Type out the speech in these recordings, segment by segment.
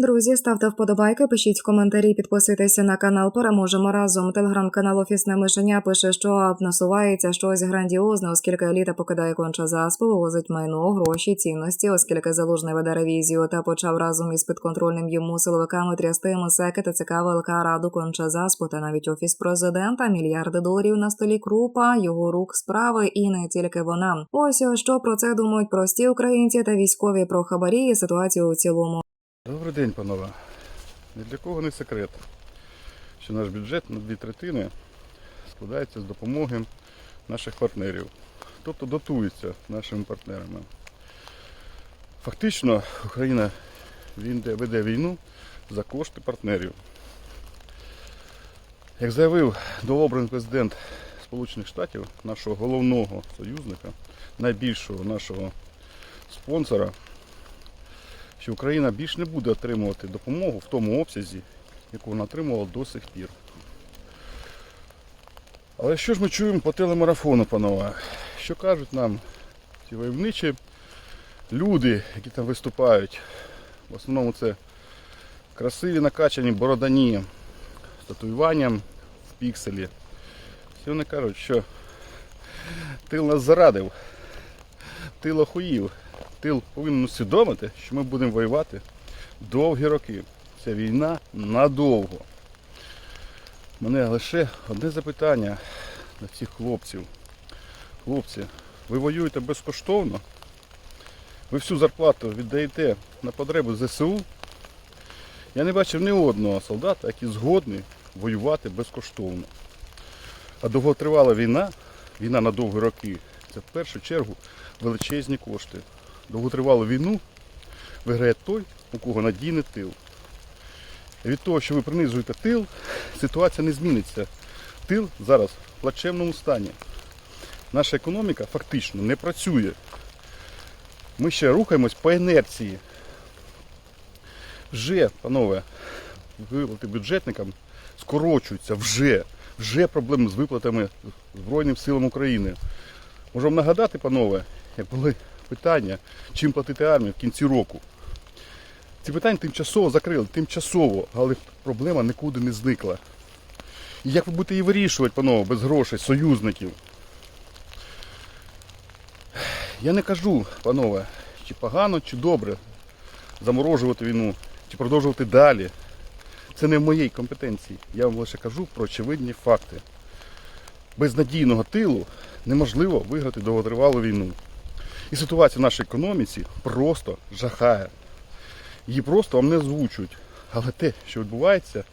Друзі, ставте вподобайки, пишіть коментарі, підписуйтеся на канал. Переможемо разом. Телеграм-канал Офісне мишеня пише, що насувається щось грандіозне, оскільки еліта покидає конча заспу, вивозить майно, гроші, цінності, оскільки залужний веде ревізію та почав разом із підконтрольним йому силовиками трясти МСЕКи та ЦК ВЛК Раду конча заспу та навіть офіс президента. Мільярди доларів на столі крупа, його рук справи і не тільки вона. Ось що про це думають прості українці та військові про хабарі і ситуацію у цілому. Добрий день, панове. Ні для кого не секрет, що наш бюджет на дві третини складається з допомоги наших партнерів, тобто дотується нашими партнерами. Фактично Україна веде війну за кошти партнерів. Як заявив дообраний президент Сполучених Штатів, нашого головного союзника, найбільшого нашого спонсора, що Україна більш не буде отримувати допомогу в тому обсязі, яку вона отримувала до сих пір. Але що ж ми чуємо по телемарафону, панове? Що кажуть нам ті войовничі люди, які там виступають? В основному це красиві накачані бородані з татуюванням в пікселі. Всі вони кажуть, що тил нас зарадив, тил охуїв тил повинен усвідомити, що ми будемо воювати довгі роки. Ця війна надовго. Мене лише одне запитання до цих хлопців. Хлопці, ви воюєте безкоштовно? Ви всю зарплату віддаєте на потребу ЗСУ? Я не бачив ні одного солдата, який згодний воювати безкоштовно. А довготривала війна, війна на довгі роки, це в першу чергу величезні кошти довготривалу війну виграє той, у кого надійний тил. Від того, що ви принижуєте тил, ситуація не зміниться. Тил зараз в плачевному стані. Наша економіка фактично не працює. Ми ще рухаємось по інерції. Вже, панове, виплати бюджетникам скорочуються вже. Вже проблеми з виплатами Збройним силам України. Можу вам нагадати, панове, як були питання, чим платити армію в кінці року. Ці питання тимчасово закрили, тимчасово, але проблема нікуди не зникла. І як ви будете її вирішувати, панове, без грошей, союзників? Я не кажу, панове, чи погано, чи добре заморожувати війну, чи продовжувати далі. Це не в моїй компетенції. Я вам лише кажу про очевидні факти. Без надійного тилу неможливо виграти довготривалу війну. І ситуація в нашій економіці просто жахає. Її просто вам не озвучують. Але те, що відбувається,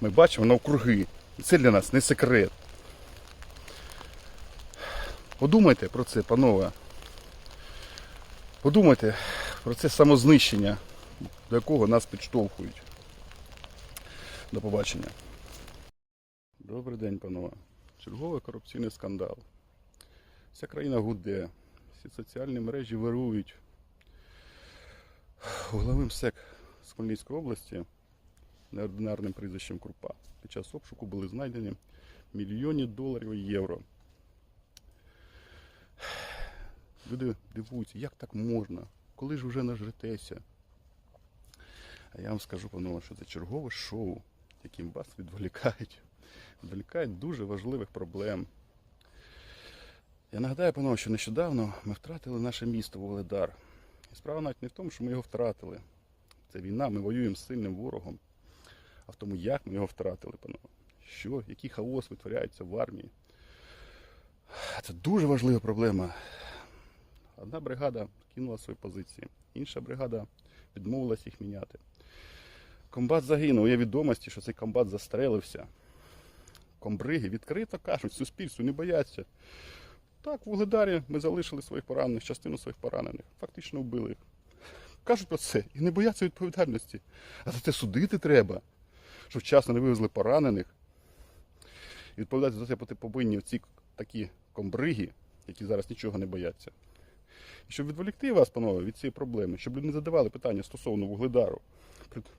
ми бачимо навкруги. І це для нас не секрет. Подумайте про це, панове. Подумайте про це самознищення, до якого нас підштовхують. До побачення. Добрий день, панове. Черговий корупційний скандал. Вся країна гуде. Всі соціальні мережі вирують. Головним СЕК з Хмельницької області неординарним прізвищем Крупа. Під час обшуку були знайдені мільйони доларів і євро. Люди дивуються, як так можна? Коли ж вже нажретеся? А я вам скажу, панове, що це чергове шоу, яким вас відволікають. Відволікають дуже важливих проблем. Я нагадаю, панове, що нещодавно ми втратили наше місто Воледар. І справа навіть не в тому, що ми його втратили. Це війна, ми воюємо з сильним ворогом. А в тому, як ми його втратили, панове. Що, який хаос витворяється в армії. Це дуже важлива проблема. Одна бригада кинула свої позиції, інша бригада відмовилась їх міняти. Комбат загинув. Є відомості, що цей комбат застрелився. Комбриги відкрито кажуть, суспільству не бояться. Так, в Угледарі ми залишили своїх поранених, частину своїх поранених. Фактично вбили їх. Кажуть про це і не бояться відповідальності. А за це судити треба, що вчасно не вивезли поранених. І відповідати за це повинні ці такі комбриги, які зараз нічого не бояться. І щоб відволікти вас, панове, від цієї проблеми, щоб люди не задавали питання стосовно Вугледару,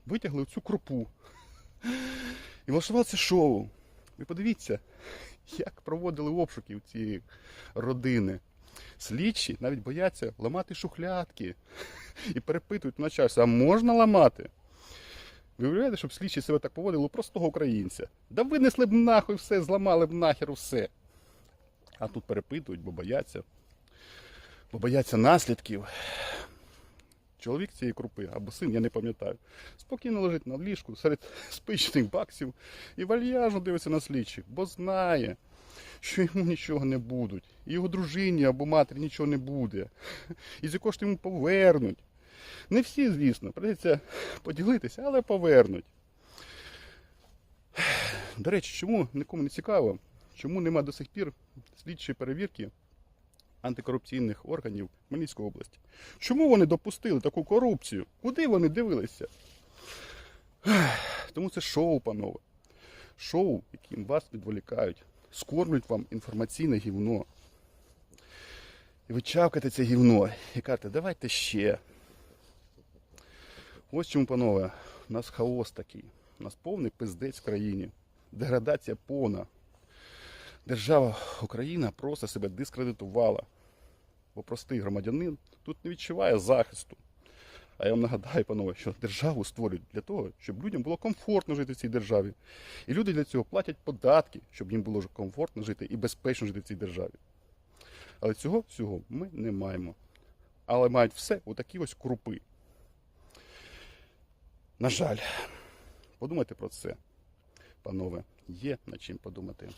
витягли цю крупу і влаштували це шоу. Ви подивіться, як проводили обшуки ці родини. Слідчі навіть бояться ламати шухлядки і перепитують начальство, а можна ламати? Ви уявляєте, щоб слідчі себе так поводили у простого українця? Да винесли б нахуй все, зламали б нахер все. А тут перепитують, бо бояться. Бо бояться наслідків. Чоловік цієї крупи або син, я не пам'ятаю, спокійно лежить на ліжку серед спичних баксів і вальяжно дивиться на слідчих, бо знає, що йому нічого не будуть. І його дружині або матері нічого не буде. І ці кошти йому повернуть. Не всі, звісно, придеться поділитися, але повернуть. До речі, чому нікому не цікаво, чому нема до сих пір слідчої перевірки антикорупційних органів Хмельницької області? Чому вони допустили таку корупцію? Куди вони дивилися? Тому це шоу, панове. Шоу, яким вас відволікають, скормлюють вам інформаційне гівно. І ви чавкаєте це гівно і кажете, давайте ще. Ось чому, панове, у нас хаос такий. У нас повний пиздець в країні. Деградація повна. Держава Україна просто себе дискредитувала. Бо простий громадянин тут не відчуває захисту. А я вам нагадаю, панове, що державу створюють для того, щоб людям було комфортно жити в цій державі. І люди для цього платять податки, щоб їм було комфортно жити і безпечно жити в цій державі. Але цього всього ми не маємо. Але мають все отакі ось крупи. На жаль, подумайте про це, панове. Є над чим подумати.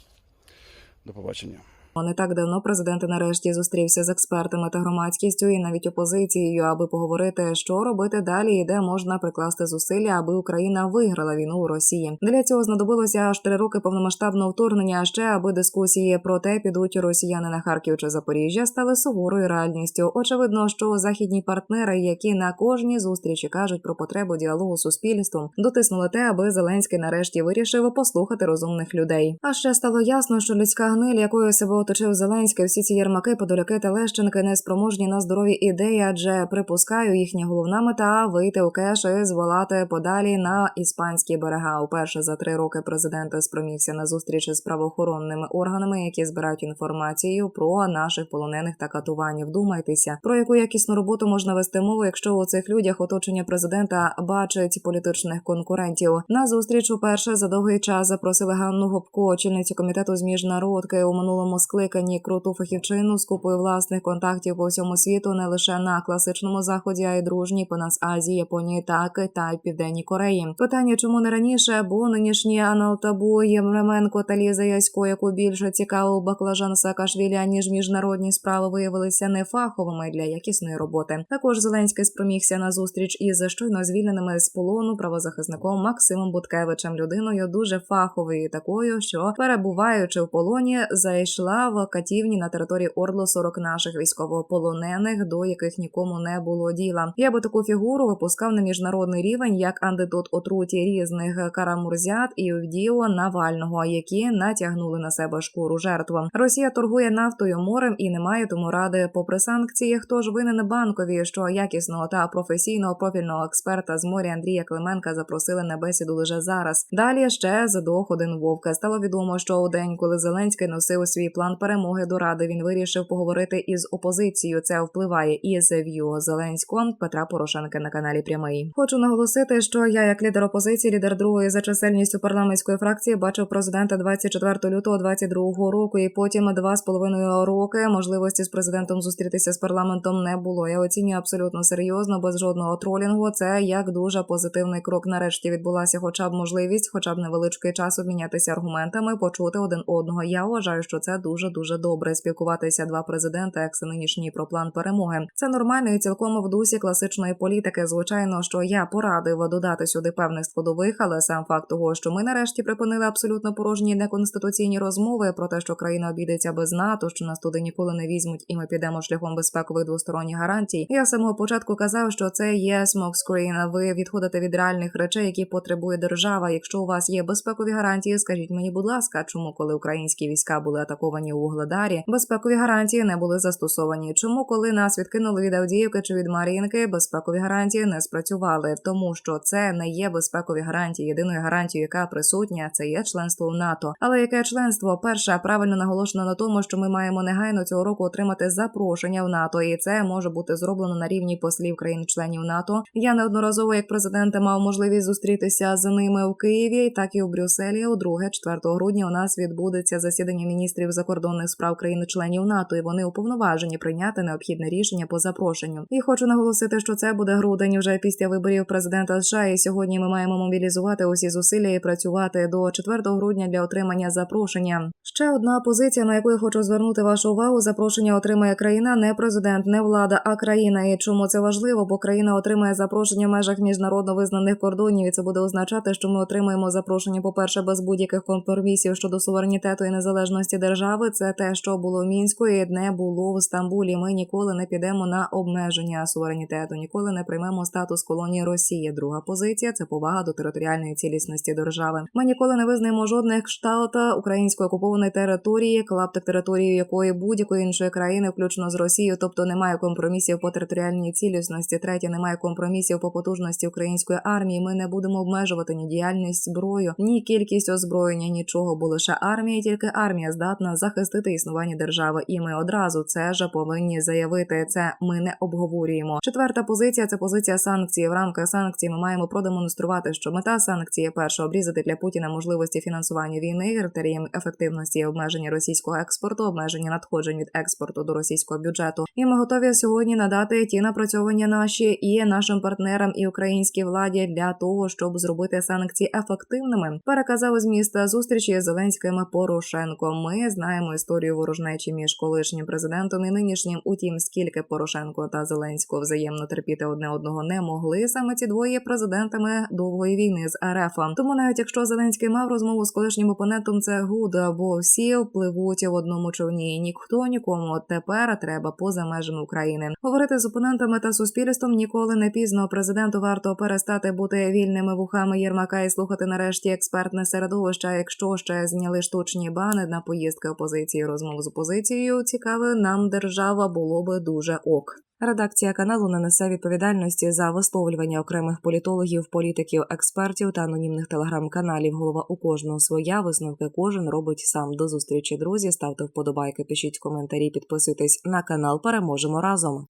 До побачення. Не так давно президент нарешті зустрівся з експертами та громадськістю і навіть опозицією, аби поговорити, що робити далі і де можна прикласти зусилля, аби Україна виграла війну у Росії. Для цього знадобилося аж три роки повномасштабного вторгнення. А ще аби дискусії про те, підуть росіяни на Харків чи Запоріжжя, стали суворою реальністю. Очевидно, що західні партнери, які на кожній зустрічі кажуть про потребу діалогу з суспільством, дотиснули те, аби Зеленський нарешті вирішив послухати розумних людей. А ще стало ясно, що людська гниль, якою себе оточив Зеленський, всі ці єрмаки, подоляки та лещенки не спроможні на здорові ідеї, адже припускаю, їхня головна мета вийти у кеш і зволати подалі на іспанські берега. Уперше за три роки президент спромігся на зустрічі з правоохоронними органами, які збирають інформацію про наших полонених та катувань. Вдумайтеся, про яку якісну роботу можна вести мову, якщо у цих людях оточення президента бачить політичних конкурентів. На зустріч уперше за довгий час запросили Ганну Гопко, очільницю комітету з міжнародки у минулому скликанні круту фахівчину з купою власних контактів по всьому світу, не лише на класичному заході, а й дружній по нас Азії, Японії та Китай, Південній Кореї. Питання, чому не раніше, бо нинішні Анал Табу, Євременко та Ліза Ясько, яку більше цікавив баклажан Саакашвілі, ніж міжнародні справи виявилися нефаховими для якісної роботи. Також Зеленський спромігся на зустріч із щойно звільненими з полону правозахисником Максимом Буткевичем, людиною дуже фаховою, такою, що перебуваючи в полоні, зайшла в катівні на території Орло 40 наших військовополонених, до яких нікому не було діла. Я би таку фігуру випускав на міжнародний рівень як антидот отруті різних карамурзят і вдіо Навального, які натягнули на себе шкуру жертв. Росія торгує нафтою морем і не має тому ради. Попри санкції, хто ж винен банкові, що якісного та професійного профільного експерта з моря Андрія Клименка запросили на бесіду лише зараз. Далі ще задох один вовка. Стало відомо, що у день, коли Зеленський носив свій план перемоги до ради, він вирішив поговорити із опозицією. Це впливає і з В'ю Зеленського Петра Порошенка на каналі Прямий. Хочу наголосити, що я, як лідер опозиції, лідер другої за чисельністю парламентської фракції, бачив президента 24 лютого 22 року, і потім два з половиною роки можливості з президентом зустрітися з парламентом не було. Я оцінюю абсолютно серйозно, без жодного тролінгу. Це як дуже позитивний крок. Нарешті відбулася, хоча б можливість, хоча б невеличкий час обмінятися аргументами, почути один одного. Я вважаю, що це дуже дуже добре. Спілкуватися два президенти, як це нинішній про план перемоги. Це нормально і цілком в дусі класичної політики. Звичайно, що я порадив додати сюди певних складових, але сам факт того, що ми нарешті припинили абсолютно порожні неконституційні розмови про те, що країна обійдеться без НАТО, що нас туди ніколи не візьмуть, і ми підемо шляхом безпекових двосторонніх гарантій. Я з самого початку казав, що це є смокскрін. Ви відходите від реальних речей, які потребує держава. Якщо у вас є безпекові гарантії, скажіть мені, будь ласка, чому коли українські війська були атаковані районі у Вугледарі безпекові гарантії не були застосовані. Чому, коли нас відкинули від Авдіївки чи від Мар'їнки, безпекові гарантії не спрацювали, тому що це не є безпекові гарантії. Єдиною гарантією, яка присутня, це є членство в НАТО. Але яке членство? Перше правильно наголошено на тому, що ми маємо негайно цього року отримати запрошення в НАТО, і це може бути зроблено на рівні послів країн-членів НАТО. Я неодноразово як президент мав можливість зустрітися з ними в Києві, так і в Брюсселі. У друге, 4 грудня у нас відбудеться засідання міністрів закордонних справ країн-членів НАТО, і вони уповноважені прийняти необхідне рішення по запрошенню. І хочу наголосити, що це буде грудень уже після виборів президента США. І сьогодні ми маємо мобілізувати усі зусилля і працювати до 4 грудня для отримання запрошення. Ще одна позиція, на яку я хочу звернути вашу увагу. Запрошення отримає країна, не президент, не влада, а країна. І чому це важливо? Бо країна отримає запрошення в межах міжнародно визнаних кордонів, і це буде означати, що ми отримаємо запрошення, по-перше, без будь-яких компромісів щодо суверенітету і незалежності держави. Це те, що було в мінську, і не було в Стамбулі. Ми ніколи не підемо на обмеження суверенітету, ніколи не приймемо статус колонії Росії. Друга позиція це повага до територіальної цілісності держави. Ми ніколи не визнаємо жодних кшталт української окупованої території, клаптик території якої будь-якої іншої країни, включно з Росією, тобто немає компромісів по територіальній цілісності. Третє немає компромісів по потужності української армії. Ми не будемо обмежувати ні діяльність зброю, ні кількість озброєння, нічого, бо лише армія, тільки армія здатна захистити існування держави. І ми одразу це ж повинні заявити. Це ми не обговорюємо. Четверта позиція це позиція санкцій. В рамках санкцій ми маємо продемонструвати, що мета санкції перше обрізати для Путіна можливості фінансування війни, критерієм ефективності обмеження російського експорту, обмеження надходжень від експорту до російського бюджету. І ми готові сьогодні надати ті напрацьовування наші і нашим партнерам і українській владі для того, щоб зробити санкції ефективними. Переказав з міста зустрічі з Зеленським Порошенко. Ми знаємо історію ворожнечі між колишнім президентом і нинішнім. Утім, скільки Порошенко та Зеленського взаємно терпіти одне одного не могли. Саме ці двоє президентами довгої війни з РФ. Тому навіть якщо Зеленський мав розмову з колишнім опонентом, це гуд, бо всі впливуть в одному човні. Ніхто нікому тепер треба поза межами України. Говорити з опонентами та суспільством ніколи не пізно. Президенту варто перестати бути вільними вухами Єрмака і слухати нарешті експертне середовище. Якщо ще зняли штучні бани на поїздки опозиції, розмов з опозицією, цікаве нам держава було би дуже ок. Редакція каналу не несе відповідальності за висловлювання окремих політологів, політиків, експертів та анонімних телеграм-каналів. Голова у кожного своя висновки кожен робить сам. До зустрічі, друзі. Ставте вподобайки, пишіть коментарі, підписуйтесь на канал. Переможемо разом.